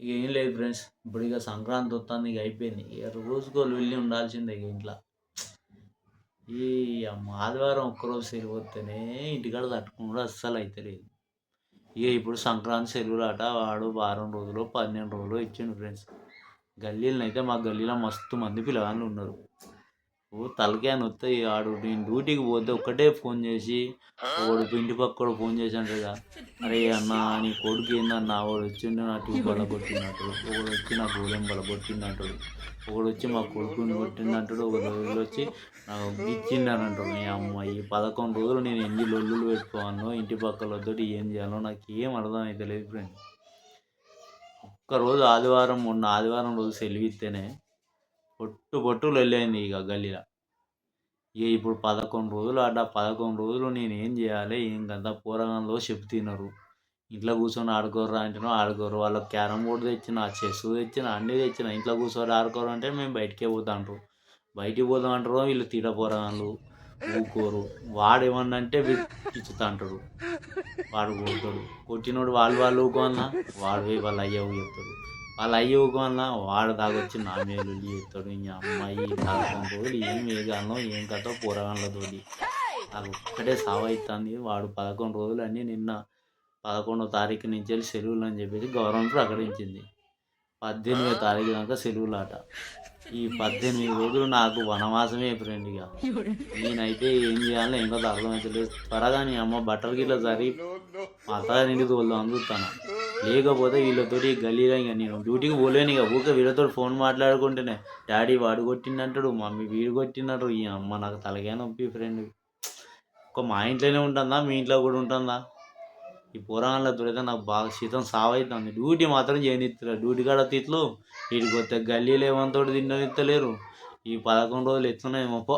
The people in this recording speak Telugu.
ఇక ఏం లేదు ఫ్రెండ్స్. ఇప్పుడు ఇక సంక్రాంతి వస్తుంది ఇక అయిపోయింది. ఇక రోజుకో వెళ్ళి ఉండాల్సిందే ఇక ఇంట్లో. ఈ అమ్మ ఆదివారం ఒక్కరోజు సెలవు వస్తేనే ఇంటికాడ తట్టుకుండా అస్సలు అవుతలేదు ఇక ఇప్పుడు సంక్రాంతి సెలవులాట వాడు వారం రోజులు పన్నెండు రోజులు ఇచ్చిండు ఫ్రెండ్స్. గల్లీలను అయితే మా గల్లీలో మస్తు మంది పిల్లగాళ్ళు ఉన్నారు. ఓ తలకాయ వస్తాయి ఆడు నేను డ్యూటీకి పోతే ఒక్కటే ఫోన్ చేసి వాడు ఇంటి పక్క కూడా ఫోన్ చేసి అంటాడు అరే అన్న నీ కొడుకు ఏందన్న వాడు వచ్చిండు నా ట్యూబ్ బల కొట్టినట్టు ఒకడు వచ్చి నా గోళం బల కొట్టినట్టు ఒకడు వచ్చి మా కొడుకుని కొట్టినట్టు ఒక రోజులు వచ్చి నాకు గిచ్చిండు అని అంటాడు మీ అమ్మాయి ఈ పదకొండు రోజులు నేను ఎన్ని లొల్లులు పెట్టుకోవాలో ఇంటి పక్కలతో ఏం చేయాలో నాకు ఏం అర్థం అయితే లేదు ఫ్రెండ్ ఒక్కరోజు ఆదివారం మొన్న ఆదివారం రోజు సెలవు ఇస్తేనే పొట్టు పొట్టులు వెళ్ళింది ఇక గల్లీలో. ఇక ఇప్పుడు పదకొండు రోజులు ఆడ పదకొండు రోజులు నేను ఏం చేయాలి? ఏం కదా పోరగాళ్ళు చెప్తున్నారు ఇంట్లో కూర్చొని ఆడుకోరు అంటేనో ఆడుకోరు వాళ్ళకి క్యారమ్ బోర్డు తెచ్చిన చెస్ తెచ్చిన అన్నీ తెచ్చిన ఇంట్లో కూర్చొని ఆడుకోరు అంటే మేము బయటికే పోతాంటారు బయటికి పోదాం అంటారు వీళ్ళు తీట పోరగాళ్ళు ఊకోరు. వాడు ఏమన్నా అంటే ఇచ్చుతా అంటాడు. వాడు కొడతాడు. కొట్టినోడు వాళ్ళు వాళ్ళు ఊకోన్నా వాడు పోయి వాళ్ళ అయ్య చెప్తాడు. వాళ్ళు అయ్య ఊకోన్నా వాడు దాగొచ్చి నా మేలు చేస్తాడు ఇంకా అమ్మాయి పదకొండు ఏం వేగాలను ఏం కథ పోరగాళ్ళతోటి నాకు ఒక్కటే సావైతుంది వాడు పదకొండు రోజులు అన్నీ నిన్న పదకొండో తారీఖు నుంచి వెళ్ళి సెలవులు అని చెప్పేసి గవర్నమెంట్ ప్రకటించింది. పద్దెనిమిదో తారీఖు దాకా సెలవులు ఆట ఈ పద్దెనిమిది రోజులు నాకు వనవాసమే ఫ్రెండ్ ఇక నేనైతే ఏం చేయాలో ఏంటో అర్థమవుతలేదు త్వరగా నీ అమ్మ బట్టలు గిట్ల సరి మా అత్తగారింటికి తోలుదాం అందుతాను లేకపోతే వీళ్ళతోటి గలీలో ఇంకా నేను డ్యూటీకి పోలేను ఇక. ఊకే వీళ్ళతో ఫోన్ మాట్లాడుకుంటేనే. డాడీ వాడు కొట్టిందంటాడు మమ్మీ వీడు కొట్టినట్టు ఈ అమ్మ నాకు తలకే నొప్పి ఫ్రెండ్ ఒక మా ఇంట్లోనే ఉంటుందా? మీ ఇంట్లో కూడా ఉంటుందా? ఈ పోరాళ్ళతో దొరికితే నాకు బాగా శీతం సావైతుంది. డ్యూటీ మాత్రం చేయనిస్తారు డ్యూటీ కాడ తిట్లు. వీడికి వస్తే గల్లీలు ఏమంతోటి తిండనిస్తలేరు ఈ పదకొండు రోజులు ఎత్తున్నాయి మొప్ప